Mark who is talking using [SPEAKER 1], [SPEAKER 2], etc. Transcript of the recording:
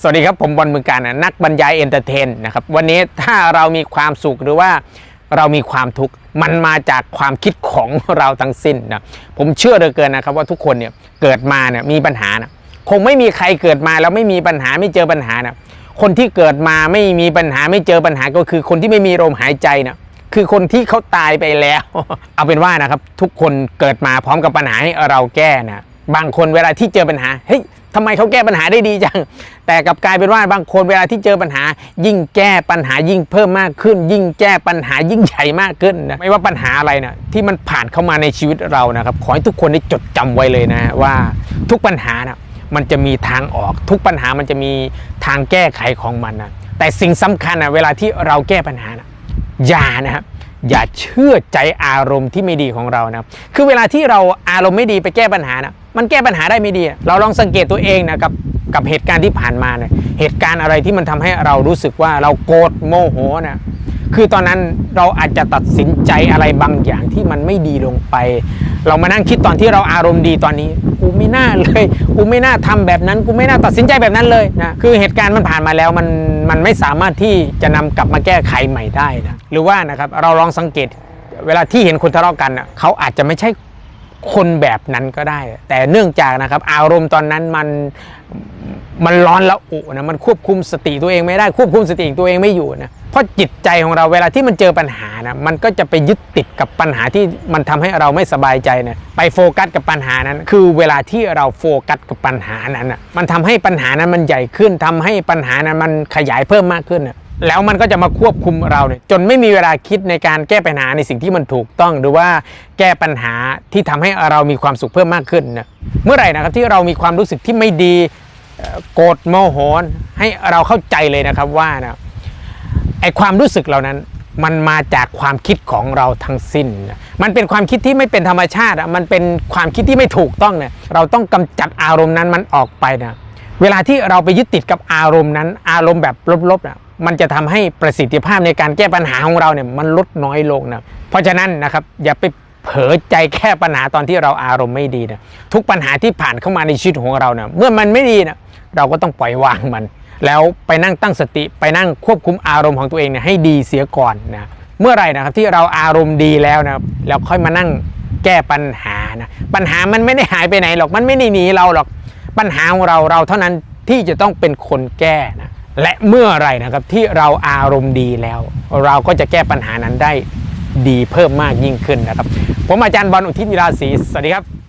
[SPEAKER 1] สวัสดีครับ ผมบอลมือการนักบรรยายเอนเตอร์เทนนะครับวันนี้ถ้าเรามีความสุขหรือว่าเรามีความทุกข์มันมาจากความคิดของเราทั้งสิ้นนะผมเชื่อเหลือเกินนะครับว่าทุกคนเนี่ยเกิดมาเนี่ยมีปัญหานะคงไม่มีใครเกิดมาแล้วไม่มีปัญหาไม่เจอปัญหานะคนที่เกิดมาไม่มีปัญหาไม่เจอปัญหาก็คือคนที่ไม่มีลมหายใจนะคือคนที่เขาตายไปแล้ว เอาเป็นว่านะครับทุกคนเกิดมาพร้อมกับปัญหาให้เราแก้นะ บางคนเวลาที่เจอปัญหาเฮ้ยทำไมเขาแก้ปัญหาได้ดีจัง แต่กลับกลายเป็นว่าบางคนเวลาที่เจอปัญหา ยิ่งแก้ปัญหายิ่งเพิ่มมากขึ้น ยิ่งแก้ปัญหายิ่งใหญ่มากขึ้นนะไม่ว่าปัญหาอะไรนะที่มันผ่านเข้ามาในชีวิตเรานะครับ ขอให้ทุกคนได้จดจำไว้เลยนะว่าทุกปัญหานะมันจะมีทางออกทุกปัญหามันจะมีทางแก้ไขของมันนะแต่สิ่งสำคัญนะเวลาที่เราแก้ปัญหานะอย่านะครับอย่าเชื่อใจอารมณ์ที่ไม่ดีของเรานะคือเวลาที่เราอารมณ์ไม่ดีไปแก้ปัญหานะ มันแก้ปัญหาได้ไม่ดี เราลองสังเกตตัวเองนะครับกับเหตุการณ์ที่ผ่านมาเนี่ยเหตุการณ์อะไรที่มันทำให้เรารู้สึกว่าเราโกรธโมโหนะคือตอนนั้นเราอาจจะตัดสินใจอะไรบางอย่างที่มันไม่ดีลงไป เรามานั่งคิดตอนที่เราอารมณ์ดีตอนนี้ กูไม่น่าเลยกูไม่น่าทำแบบนั้น กูไม่น่าตัดสินใจแบบนั้นเลยนะคือเหตุการณ์มันผ่านมาแล้วมันมันไม่สามารถที่จะนำกลับมาแก้ไขใหม่ได้นะหรือว่านะครับเราลองสังเกตเวลาที่เห็นคนทะเลาะกันน่ะเขาอาจจะไม่ใช่ คนแบบนั้นก็ได้ แต่เนื่องจากนะครับอารมณ์ตอนนั้นมันมันร้อนละอุนะมันควบคุมสติตัวเองไม่ได้ควบคุมสติตัวเองไม่อยู่นะเพราะจิตใจของเราเวลาที่มันเจอปัญหานะมันก็จะไปยึดติดกับปัญหาที่มันทำให้เราไม่สบายใจนะไปโฟกัสกับปัญหานั้น คือเวลาที่เราโฟกัสกับปัญหานั้นนะมันทำให้ปัญหานั้นมันใหญ่ขึ้นทำให้ปัญหานั้นมันขยายเพิ่มมากขึ้นนะ แล้วมันก็จะมาควบคุมเราเนี่ยจนไม่มีเวลาคิดในการแก้ปัญหาในสิ่งที่มันถูกต้องหรือว่าแก้ปัญหาที่ทำให้เรามีความสุขเพิ่มมากขึ้นนะเมื่อไหร่นะครับที่เรามีความรู้สึกที่ไม่ดีโกรธโมโหให้เราเข้าใจเลยนะครับว่านะไอความรู้สึกเหล่านั้นมันมาจากความคิดของเราทั้งสิ้น มันเป็นความคิดที่ไม่เป็นธรรมชาติอะมันเป็นความคิดที่ไม่ถูกต้องเนี่ย เราต้องกำจัดอารมณ์นั้นมันออกไปนะ เวลาที่เราไปยึดติดกับอารมณ์นั้น อารมณ์แบบลบๆนะ มันจะทำให้ประสิทธิภาพในการแก้ปัญหาของเราเนี่ยมันลดน้อยลงนะเพราะฉะนั้นนะครับอย่าไปเผลอใจแก้ปัญหาตอนที่เราอารมณ์ไม่ดีนะทุกปัญหาที่ผ่านเข้ามาในชีวิตของเราเนี่ยเมื่อมันไม่ดีนะเราก็ต้องปล่อยวางมัน แล้วไปนั่งตั้งสติไปนั่งควบคุมอารมณ์ของตัวเองเนี่ยให้ดีเสียก่อนนะเมื่อไหร่นะครับที่เราอารมณ์ดีแล้วนะแล้วค่อยมานั่งแก้ปัญหานะปัญหามันไม่ได้หายไปไหนหรอกมันไม่ได้หนีเราหรอกปัญหาของเราเราเท่านั้นที่จะต้องเป็นคนแก้นะ และเมื่อไรนะครับที่เราอารมณ์ดีแล้ว เราก็จะแก้ปัญหานั้นได้ดีเพิ่มมากยิ่งขึ้นนะครับ ผมอาจารย์บอลอุทิศวิลาศรีสวัสดีครับ